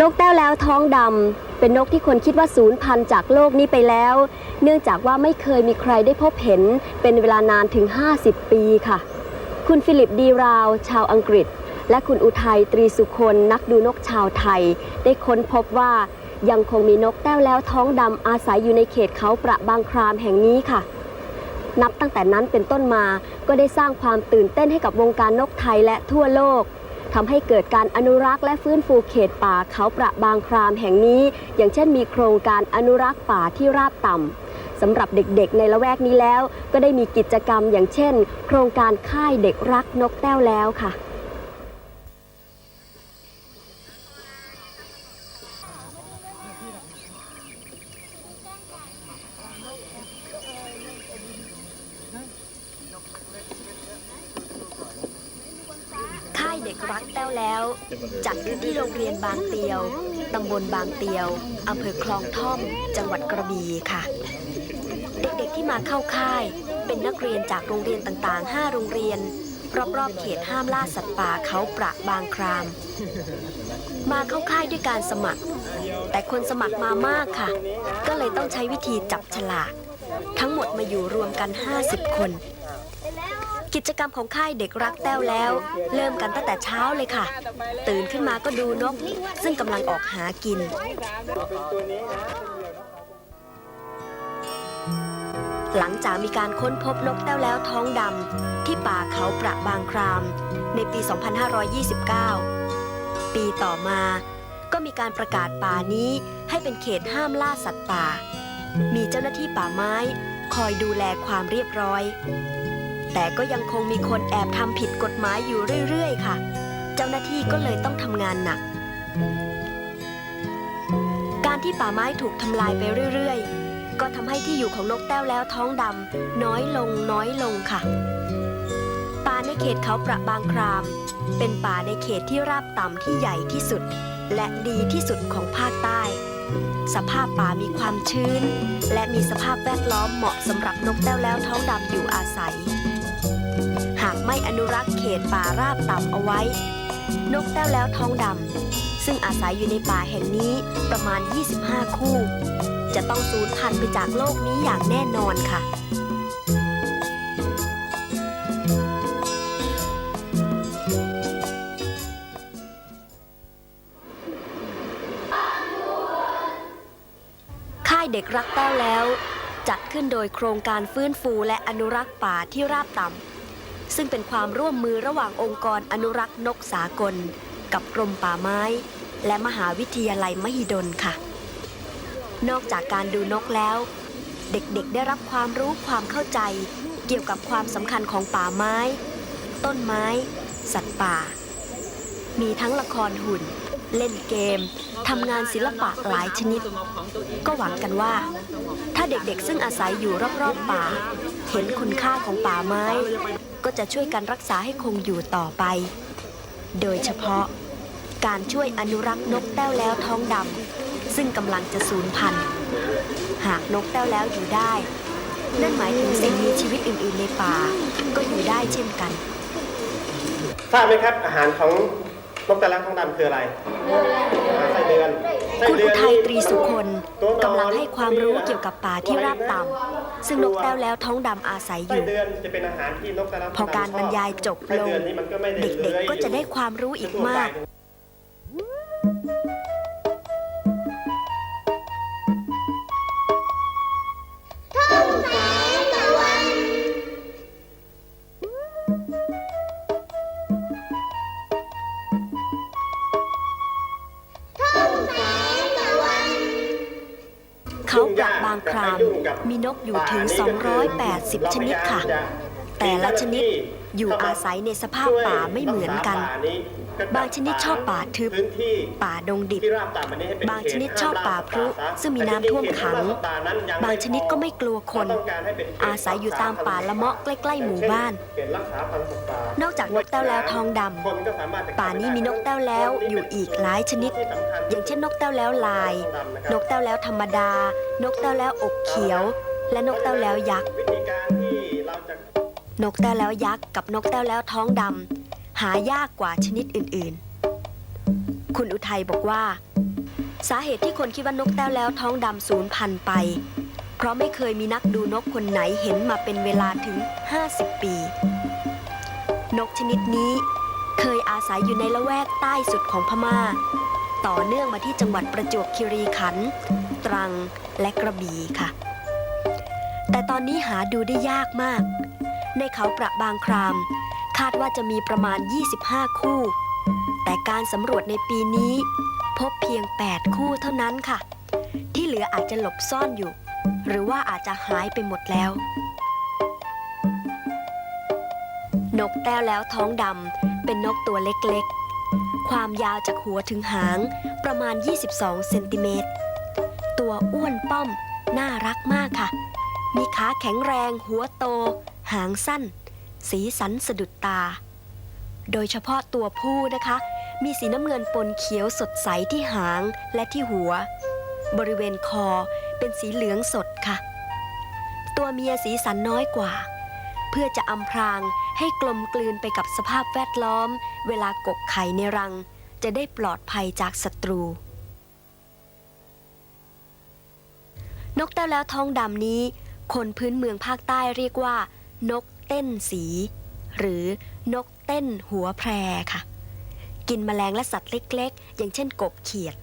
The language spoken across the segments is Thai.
นกแต้วแล้วท้องดำเป็นนกที่คนคิดว่าสูญพันธุ์จากโลกนี้ไปแล้ว เนื่องจากว่าไม่เคยมีใครได้พบเห็น เป็นเวลานานถึง 50 ปีค่ะ คุณฟิลิปดีราว ชาวอังกฤษ และคุณอุทัยตรีสุคนนักดูนกชาวไทย ได้ค้นพบว่ายังคงมีนกแต้วแล้วท้องดำอาศัยอยู่ในเขตเขาประบางครามแห่งนี้ค่ะ นับตั้งแต่นั้นเป็นต้นมาก็ได้สร้างความตื่นเต้นให้กับวงการนกไทยและทั่วโลก ทำให้เกิดการอนุรักษ์และฟื้นฟูเขตป่าเขาประบางครามแห่งนี้ อย่างเช่นมีโครงการอนุรักษ์ป่าที่ราบต่ำสำหรับเด็กๆ ในละแวกนี้แล้ว ก็ได้มีกิจกรรมอย่างเช่น โครงการค่ายเด็กรักนกแต้วแล้วค่ะ ค่ายเด็กรักแต้วแล้ว จัดขึ้นที่โรงเรียนบางเตียว ตำบลบางเตียว อำเภอคลองท่อม จังหวัดกระบี่ค่ะ เด็กๆที่มาเข้าค่าย เป็นนักเรียนจากโรงเรียนต่างๆ 5 โรงเรียน รอบๆ เขตห้ามล่าสัตว์ป่าเขาประบางคราม มาเข้าค่ายด้วยการสมัคร แต่คนสมัครมามากค่ะ ก็เลยต้องใช้วิธีจับฉลาก ทั้งหมดมาอยู่รวมกัน 50 คน กิจกรรมของค่ายเด็กรักแต้วแล้ว เริ่มกันตั้งแต่เช้าเลยค่ะ ตื่นขึ้นมาก็ดูนก ซึ่งกำลังออกหากิน หลังจากมีการค้นพบนกแต้วแล้วท้องดำที่ป่าเขาประบางคราม ในปี 2529 ปีต่อมาก็มีการประกาศป่านี้ให้เป็นเขตห้ามล่าสัตว์ป่า มีเจ้าหน้าที่ป่าไม้ คอยดูแลความเรียบร้อย แต่ก็ยังคงมีคนแอบทำผิดกฎหมายอยู่เรื่อยๆ ค่ะ เจ้าหน้าที่ก็เลยต้องทำงานหนัก การที่ป่าไม้ถูกทำลายไปเรื่อยๆ ก็ทำให้ที่อยู่ของนกแต้วแล้วท้องดำน้อยลงน้อยลงค่ะป่าในเขตเขาประบางคราม เป็นป่าในเขตที่ราบต่ำที่ใหญ่ที่สุด และดีที่สุดของภาคใต้ สภาพป่ามีความชื้น และมีสภาพแวดล้อมเหมาะสำหรับนกแต้วแล้วท้องดำอยู่อาศัย อนุรักษ์เขตป่าราบต่ำเอาไว้ นกแต้วแล้วท้องดำซึ่งอาศัยอยู่ในป่าแห่งนี้ประมาณ 25 คู่ จะต้องสูญพันธุ์ไปจากโลกนี้อย่างแน่นอนค่ะค่ายเด็กรักแต้วแล้ว จัดขึ้นโดยโครงการฟื้นฟูและอนุรักษ์ป่าที่ราบต่ำ ซึ่งเป็นความร่วมมือระหว่างองค์กรอนุรักษ์นกสากล กับกรมป่าไม้ และมหาวิทยาลัยมหิดลค่ะ นอกจากการดูนกแล้ว เด็กๆได้รับความรู้ความเข้าใจ เกี่ยวกับความสำคัญของป่าไม้ ต้นไม้ สัตว์ป่า มีทั้งละครหุ่น เล่นเกมทำงานศิลปะหลายชนิด ก็หวังกันว่า ถ้าเด็กๆซึ่งอาศัยอยู่รอบๆป่า เห็นคุณค่าของป่าไม้ ก็จะช่วยกันรักษาให้คงอยู่ต่อไป โดยเฉพาะ การช่วยอนุรักษ์นกแต้วแล้วท้องดำซึ่งกำลังจะสูญพันธุ์ หากนกแต้วแล้วอยู่ได้ นั่นหมายถึงสิ่งมีชีวิตอื่น ๆในป่า ก็อยู่ได้เช่นกันทราบไหมครับอาหารของนกตะลักทองดำคืออะไรไส้เดือนไส้คุณเดือุนทัยนี่ตรีสุคนตัวหนอนกำลังให้ความรู้เกี่ยวกับป่าที่ราบต่ำ ซึ่งนกแต้วแล้วท้องดำอาศัยอไส้ยู่เดือนจะเป็นอาหารที่นกตะลักพอการบรรยายจบไส้ลงเดือนนี่มันก็ไม่ได้เด็กๆก็จะได้ความรู้อีกมากาปลักบางครามมีนกอยู่ถึง 280 ชนิดค่ะ แต่ละชนิด อยู่อาศัยในสภาพป่าไม่เหมือนกัน บางชนิดชอบป่าทึบพื้นที่ป่าดงดิบที่ราบต่ำอันนี้ให้เป็นบางชนิดชอบป่าพรุซึ่งมีน้ำท่วมขัง บางชนิดก็ไม่กลัวคน อาศัยอยู่ตามป่าละเมาะใกล้ๆหมู่บ้านเขตรักษาพันธุ์สัตว์ป่านอกจากนกแต้วแล้วทองดคนก็สามารถจะำป่านี้มีนกแต้วแล้วอยู่อีกหลายชนิด อย่างเช่นนกแต้วแล้วลาย นกแต้วแล้วธรรมดา นกแต้วแล้วอกเขียว และนกแต้วแล้วยักษ์ นกแต้วแล้วยักษ์กับนกแต้วแล้วท้องดำหายากกว่าชนิดอื่นๆ คุณอุทัยบอกว่า สาเหตุที่คนคิดว่านกแต้วแล้วท้องดำสูญพันธุ์ไป เพราะไม่เคยมีนักดูนกคนไหนเห็นมาเป็นเวลาถึง 50 ปี นกชนิดนี้เคยอาศัยอยู่ในละแวกใต้สุดของพม่า ต่อเนื่องมาที่จังหวัดประจวบคีรีขันธ์ตรังและกระบี่ค่ะ แต่ตอนนี้หาดูได้ยากมาก ในเขาประบางคราม คาดว่าจะมีประมาณ 25 คู่ แต่การสำรวจในปีนี้ พบเพียง 8 คู่เท่านั้นค่ะ ที่เหลืออาจจะหลบซ่อนอยู่ หรือว่าอาจจะหายไปหมดแล้ว นกแต้วแล้วท้องดำเป็นนกตัวเล็กๆ ความยาวจากหัวถึงหางประมาณ 22 เซนติเมตร ตัวอ้วนป้อม น่ารักมากค่ะ มีขาแข็งแรงหัวโต หางสั้น สีสันสะดุดตา โดยเฉพาะตัวผู้นะคะ มีสีน้ำเงินปนเขียวสดใสที่หางและที่หัว บริเวณคอเป็นสีเหลืองสดค่ะ ตัวเมียสีสันน้อยกว่า เพื่อจะอำพรางให้กลมกลืนไปกับสภาพแวดล้อม เวลากกไข่ในรัง จะได้ปลอดภัยจากศัตรู นกแต้วแล้วท้องดำนี้ คนพื้นเมืองภาคใต้เรียกว่า นกเต้นสี หรือนกเต้นหัวแพรค่ะ กินแมลงและสัตว์เล็กๆ อย่างเช่นกบเขียด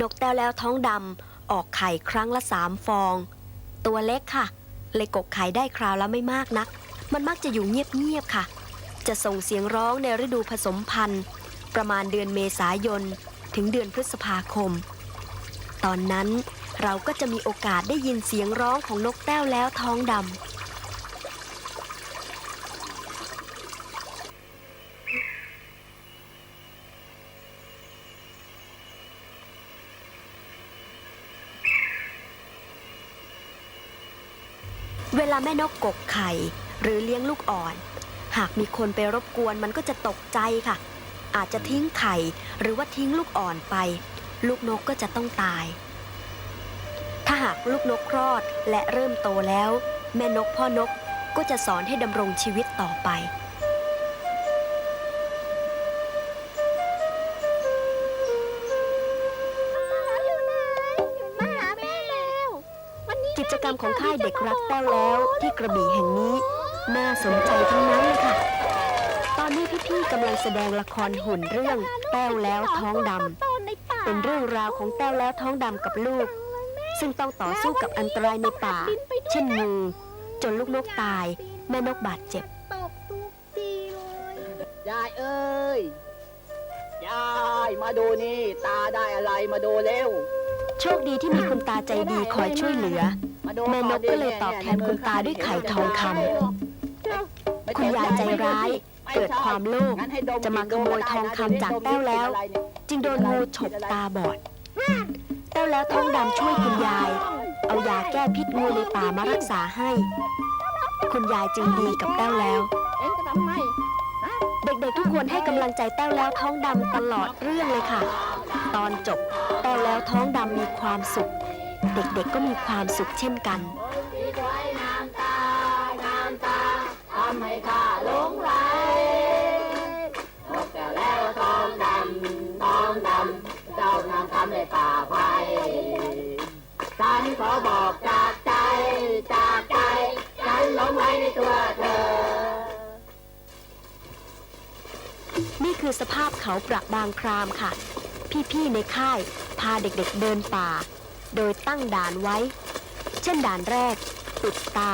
นกแต้วแล้วท้องดำออกไข่ครั้งละสามฟอง ตัวเล็กค่ะ เลยกกไข่ได้คราวละไม่มากนัก มันมักจะอยู่เงียบๆค่ะ จะส่งเสียงร้องในฤดูผสมพันธุ์ ประมาณเดือนเมษายน ถึงเดือนพฤษภาคม ตอนนั้นเราก็จะมีโอกาสได้ยินเสียงร้องของนกแต้วแล้วท้องดำ ลาแม่นกกกไข่ หรือเลี้ยงลูกอ่อน หากมีคนไปรบกวนมันก็จะตกใจค่ะ อาจจะทิ้งไข่ หรือว่าทิ้งลูกอ่อนไป ลูกนกก็จะต้องตาย ถ้าหากลูกนกคลอดและเริ่มโตแล้ว แม่นกพ่อนกก็จะสอนให้ดำรงชีวิตต่อไป ของค่ายเด็กรักแต้วแล้ว ที่กระบี่แห่งนี้ น่าสนใจทั้งนั้นเลยค่ะ ตอนนี้พี่ๆกำลังแสดงละครหุ่นเรื่องแต้วแล้วท้องดำเป็นเรื่องราวของแต้วแล้วท้องดำกับลูก ซึ่งต้องต่อสู้กับอันตรายในป่า เช่นงูจนลูกนกตาย แม่นกบาดเจ็บตกทุกทีเลยยายเอ้ยยายมาดูนี่ ตาได้อะไรมาดูเร็ว โชคดีที่มีคุณตาใจดีคอยช่วยเหลือ มาดูแม่นกก็เลยตอบแทนคุณตาด้วยไข่ทองคำคุณยายใจร้าย เกิดความโลภจะมาขโมยทองคำจากแต้วแล้ว จึงโดนงูฉกตาบอดแต้วแล้วท้องดำช่วยคุณยาย เอายาแก้พิษงูในป่ามารักษาให้ คุณยายจึงดีกับแต้วแล้วเอ็งจะทำไมเด็กๆทุกคนให้กำลังใจแต้วแล้วท้องดำตลอดเรื่องเลยค่ะ ตอนจบแต้วแล้วท้องดำมีความสุข เด็กๆก็มีความสุขเช่นกันทำให้ข้าหลงไหลนกแต่แล้วทองดำทองดำเจ้านางทำในป่าไผ่ฉันขอบอกจากใจ จากใจ ฉันหลงไหลในตัวเธอ นี่คือสภาพเขาประบางครามค่ะ พี่ๆในค่าย พาเด็กๆเดินป่า โดยตั้งด่านไว้ เช่นด่านแรก ปิดตา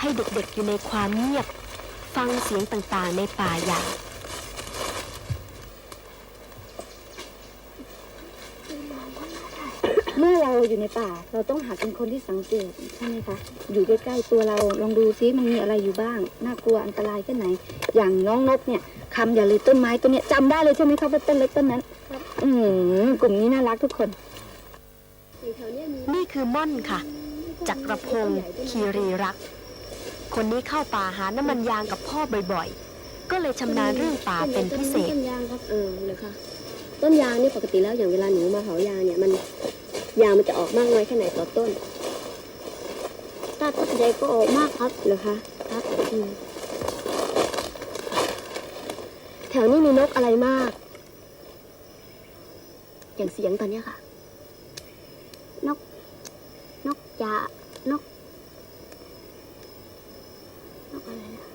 ให้เด็กๆอยู่ในความเงียบ ฟังเสียงต่างๆในป่าใหญ่เมื่อเราอยู่ในป่าเราต้องหาเป็นคนที่สังเกตใช่ไหมคะอยู่ใกล้ๆตัวเราลองดูซิมันมีอะไรอยู่บ้างน่ากลัวอันตรายแค่ไหน อย่างน้องนกเนี่ยคำอย่าเลยต้นไม้ต้นเนี้ยจำได้เลยใช่ไหมคะว่าต้นเล็กต้นนั้น อืมกลุ่มนี้น่ารักทุกคน นี่คือม่อนค่ะ จักรพงศ์คีรีรักษ์คนนี้เข้าป่าหาน้ำมันยางกับพ่อบ่อยๆ ก็เลยชำนาญเรื่องป่าเป็นพิเศษ ต้นยางครับเออเลยค่ะ ต้นยางนี่ปกติแล้วอย่างเวลาหนูมาเผายางเนี่ยมันยางมันจะออกมากน้อยแค่ไหนต่อต้นถ้าต้นใหญ่ก็ออกมากครับเหรอคะครับอืมแถวนี้มีนกอะไรมาก อย่างเสียงตอนเนี้ยค่ะ จะนก นกอะไรนะ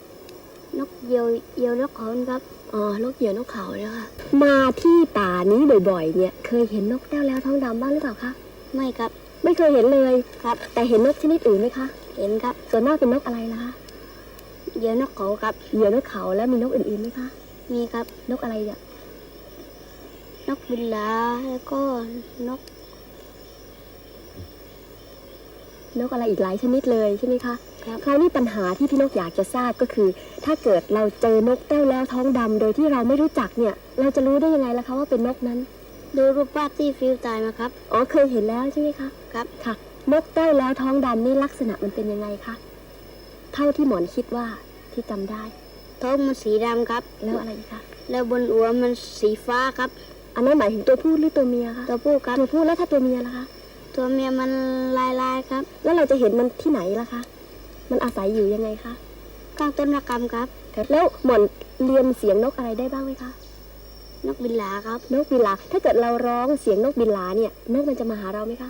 นกเหยี่ยวเหยี่ยวนกเขาครับอ๋อนกเหยี่ยวนกเขาเนี่ยค่ะ มาที่ป่านี้บ่อยๆ เนี่ย เคยเห็นนกแต้วแล้วท้องดำบ้างหรือเปล่าคะ ไม่ครับ ไม่เคยเห็นเลยครับ แต่เห็นนกชนิดอื่นไหมคะ เห็นครับ ส่วนมากเป็นนกอะไรล่ะคะเหยี่ยวนกเขาครับ เหยี่ยวนกเขาแล้วมีนกอื่นๆไหมคะ มีครับ นกอะไรเนี่ยนกบินลาแล้วก็นก นกอะไรอีกหลายชนิดเลยใช่ไหมคะครับคราวนี้ปัญหาที่พี่นกอยากจะทราบก็คือ ถ้าเกิดเราเจอนกแต้วแล้วท้องดำโดยที่เราไม่รู้จักเนี่ย เราจะรู้ได้ยังไงล่ะคะว่าเป็นนกนั้น ดูรูปภาพที่ฟิลตายมาครับ อ๋อเคยเห็นแล้วใช่ไหมคะครับ ค่ะ นกแต้วแล้วท้องดำนี่ลักษณะมันเป็นยังไงคะเท่าที่หมอนคิดว่าที่จำได้ ท้องมันสีดำครับ แล้วอะไรอีกคะแล้วบนหัวมันสีฟ้าครับ อันนั้นหมายถึงตัวผู้หรือตัวเมียคะตัวผู้ครับตัวผู้แล้วถ้าตัวเมียล่ะคะ ตัวเมียมันลายลายๆครับ แล้วเราจะเห็นมันที่ไหนล่ะคะ มันอาศัยอยู่ยังไงคะข้างต้นระกำครับ แล้วหมอนเรียนเสียงนกอะไรได้บ้างไหมคะ นกบินหลาครับ นกบินลา ถ้าเกิดเราร้องเสียงนกบินลาเนี่ยนกมันจะมาหาเราไหมคะ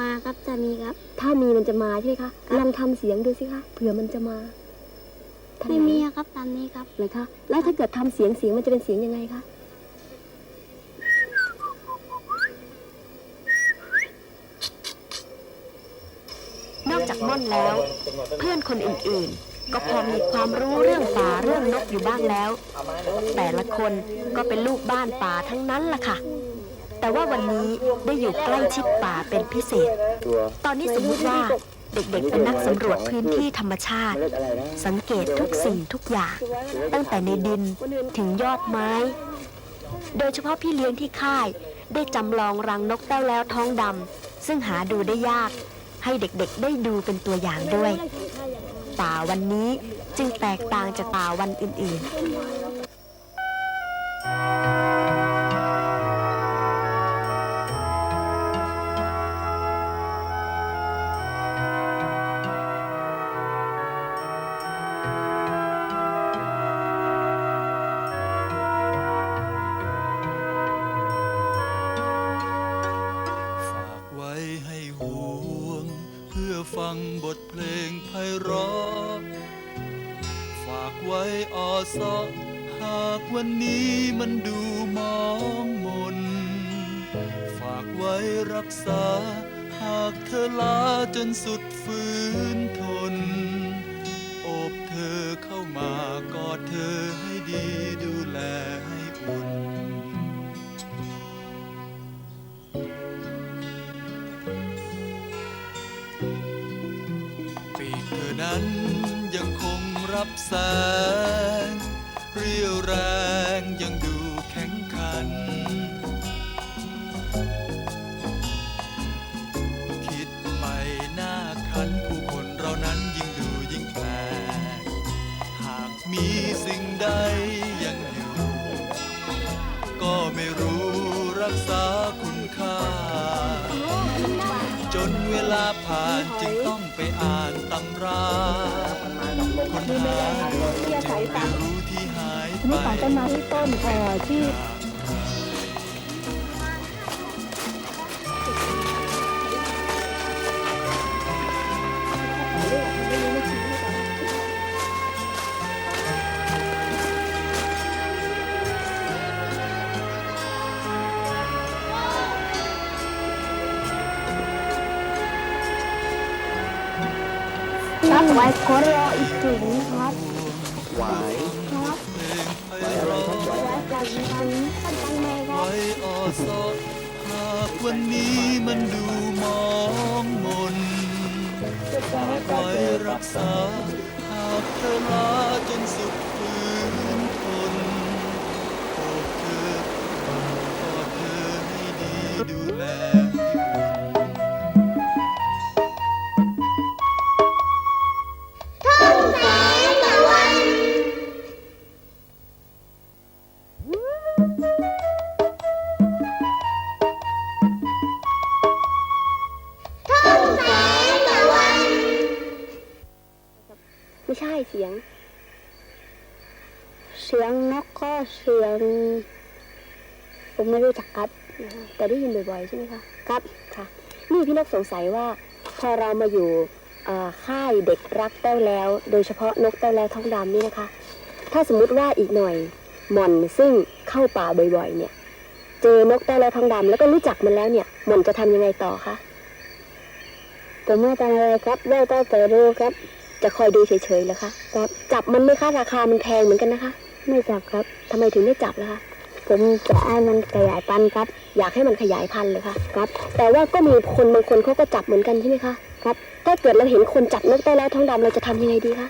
มาครับจะมีครับ ถ้ามีมันจะมาใช่ไหมคะลองทำเสียงดูสิคะเผื่อมันจะมาทำไม่งมีครับตามนี้ครับ เลยคะแล้วถ้าเกิดทำเสียงเสียงมันจะเป็นเสียงยังไงคะ นอก จากม่อนแล้ว เพื่อนคนอื่นๆ ก็พอมีความรู้เรื่องป่าเรื่องนกอยู่บ้างแล้ว แต่ละคนก็เป็นลูกบ้านป่าทั้งนั้นล่ะค่ะ แต่ว่าวันนี้ได้อยู่ใกล้ชิดป่าเป็นพิเศษ ตอนนี้สมมติว่าเด็กๆเป็นนักสำรวจพื้นที่ธรรมชาติ สังเกตทุกสิ่งทุกอย่าง ตั้งแต่ในดินถึงยอดไม้ โดยเฉพาะพี่เลี้ยงที่ค่าย ได้จำลองรังนกแต้วแล้วท้องดำซึ่งหาดูได้ยาก ให้เด็กๆได้ดูเป็นตัวอย่างด้วย ป่าวันนี้จึงแตกต่างจากป่าวันอื่นๆ แสง เรียวแรงยังดูแข็งขัน คิดไปหน้าคันผู้คนเรานั้นยิ่งดูยิ่งแปลก หากมีสิ่งใดยังอยู่ ก็ไม่รู้รักษาคุณค่า จนเวลาผ่านจึงต้องไปอ่านตำรา คนหาดูจึงไม่รู้ที่หามไปนี่ป่าต้นไม้ที่ต้นเอ่ที่ ไว้ขอรออีกถึงครับหวายเพลงไพเราะไว้จากนี้ท่านตั้งแม่ครับไว้ออซอหากวันนี้มันดูมองมนไว้รักษาหากเธอลาจนสุดฝืนทนโอบเธอกอเธอให้ดีดูแล เสียง เสียงนกก็เสียง ผมไม่รู้จักครับ แต่ได้ยินบ่อยๆใช่ไหมคะครับค่ะ นี่พี่นกสงสัยว่าพอเรามาอยู่ค่ายเด็กรักแต้วแล้ว โดยเฉพาะนกแต้วแล้วท้องดำนี่นะคะ ถ้าสมมุติว่าอีกหน่อยหม่อนซึ่งเข้าป่าบ่อยๆ เนี่ย เจอนกแต้วแล้วท้องดำแล้วก็รู้จักมันแล้วเนี่ยหม่อนจะทำยังไงต่อคะผมไม่ทำอะไรครับได้แต่แต่รู้ครับ จะคอยดูเฉยๆเหรอคะจับมันไหม่ค่าราคามันแพงเหมือนกันนะคะไม่จับครับ ทำไมถึงไม่จับล่ะคะผมจะให้มันขยายพันธุ์ครับอยากให้มันขยายพันธุ์เลยค่ะครับ แต่ว่าก็มีคนบางคนเขาก็จับเหมือนกันใช่ไหมคะครับถ้าเกิดเราเห็นคนจับนกได้แล้วท้องดำเราจะทำยังไงดีคะ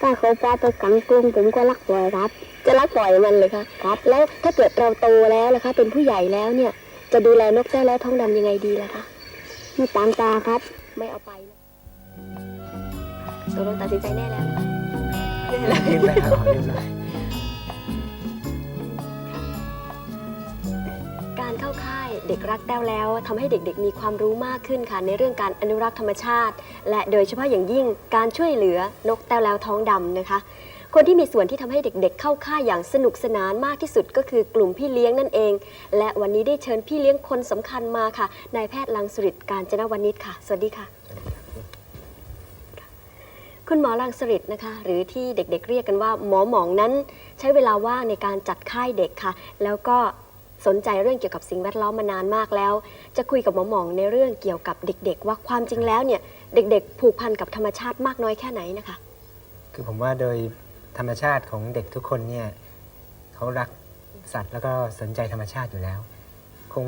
ถ้าเขาพาไปขังกรงผมก็รักปล่อยครับจะรักปล่อยมันเลยค่ะครับ แล้วถ้าเกิดเราโตแล้วล่ะคะ เป็นผู้ใหญ่แล้วเนี่ย จะดูแลนกได้แล้วท้องดำยังไงดีล่ะคะไม่ตามตาครับ ไม่เอาไปนะ ตกลงตัดสินใจแน่แล้วลืมแล้วครับอ๋อลืมแล้วการเข้าค่ายเด็กรักแต้วแล้วทำให้เด็กๆ มีความรู้มากขึ้นค่ะในเรื่องการอนุรักษ์ธรรมชาติ และโดยเฉพาะอย่างยิ่งการช่วยเหลือนกแต้วแล้วท้องดำนะคะ คนที่มีส่วนที่ทำให้เด็กๆ เข้าค่ายอย่างสนุกสนานมากที่สุดก็คือกลุ่มพี่เลี้ยงนั่นเอง และวันนี้ได้เชิญพี่เลี้ยงคนสำคัญมาค่ะนายแพทย์ลังสุริตการจนวณิชค่ะ สวัสดีค่ะ คุณหมอลังสริตนะคะ หรือที่เด็กๆเรียกกันว่า หมอหมองนั้น ใช้เวลาว่างในการจัดค่ายเด็กค่ะ แล้วก็สนใจเรื่องเกี่ยวกับสิ่งแวดล้อมมานานมากแล้ว จะคุยกับหมอหมองในเรื่องเกี่ยวกับเด็ก ๆ ว่าความจริงแล้วเนี่ยเด็ก ๆ ผูกพันกับธรรมชาติมากน้อยแค่ไหนนะคะ คือผมว่าโดยธรรมชาติของเด็กทุกคนเนี่ยเขารักสัตว์แล้วก็สนใจธรรมชาติอยู่แล้ว คง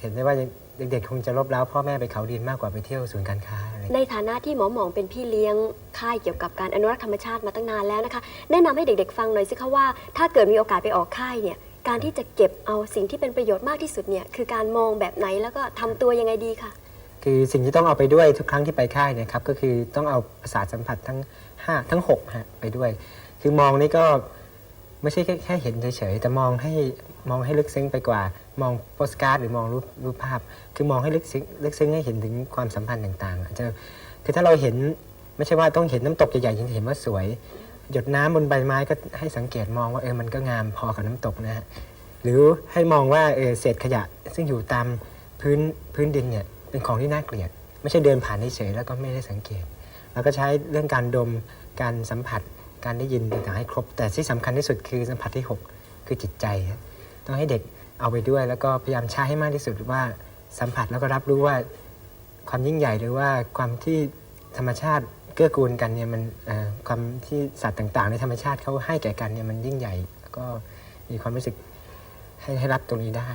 เห็นได้ว่า เด็กๆคงจะลบเล้าพ่อแม่ไปเขาดินมากกว่าไปเที่ยวศูนย์การค้าอะไรในฐานะที่หมอหมองเป็นพี่เลี้ยงค่ายเกี่ยวกับการอนุรักษ์ธรรมชาติมาตั้งนานแล้วนะคะ แนะนำให้เด็กๆ ฟังหน่อยสิคะว่า ถ้าเกิดมีโอกาสไปออกค่ายเนี่ย การที่จะเก็บเอาสิ่งที่เป็นประโยชน์มากที่สุดเนี่ยคือการมองแบบไหนแล้วก็ทำตัวยังไงดีคะคือสิ่งที่ต้องเอาไปด้วยทุกครั้งที่ไปค่ายเนะครับก็คือต้องเอาประสาทสัมผัสทั้ง5ทั้ง6ฮะไปด้วย คือมองนี่ก็ไม่ใช่แค่แค่เห็นเฉยๆแต่มองให้ มองให้ลึกซึ้งไปกว่า มองโปสการ์ดหรือมองรูปรูปภาพ คือมองให้ลึกซึ้งลึกซึ้งให้เห็นถึงความสัมพันธ์ต่างๆอาจจะคือถ้าเราเห็นไม่ใช่ว่าต้องเห็นน้ำตกใหญ่ๆถึงเห็นว่าสวย หยดน้ำบนใบไม้ก็ให้สังเกตมองว่าเออมันก็งามพอกับน้ำตกนะฮะหรือให้มองว่าเออเศษขยะ ซึ่งอยู่ตามพื้นพื้นดินเนี่ยเป็นของที่น่าเกลียด ไม่ใช่เดินผ่านเฉยแล้วก็ไม่ได้สังเกตแล้วก็ใช้เรื่องการดมการสัมผัสการได้ยินต่างๆให้ครบ แต่ที่สำคัญที่สุดคือสัมผัสที่ 6 คือจิตใจ ต้องให้เด็กเอาไปด้วย แล้วก็พยายามใช้ให้มากที่สุดว่าสัมผัสแล้วก็รับรู้ว่าความยิ่งใหญ่หรือว่าความที่ธรรมชาติเกื้อกูลกันเนี่ยมันความที่สัตว์ต่าง ๆ ในธรรมชาติเขาให้แก่กันเนี่ยมันยิ่งใหญ่ ก็มีความรู้สึกให้ให้รับตรงนี้ได้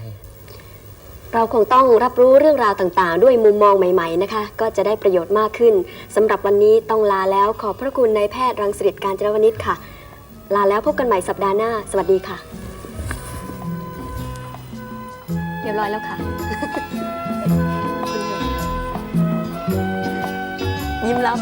เราคงต้องรับรู้เรื่องราวต่างๆ ด้วยมุมมองใหม่ ๆนะคะ ก็จะได้ประโยชน์มากขึ้นสำหรับวันนี้ต้องลาแล้วขอบพระคุณนายแพทย์รังสิตการจนวณิชค่ะ ลาแล้วพบกันใหม่สัปดาห์หน้า สวัสดีค่ะ เรียบร้อยแล้วค่ะ ยิ้มรับ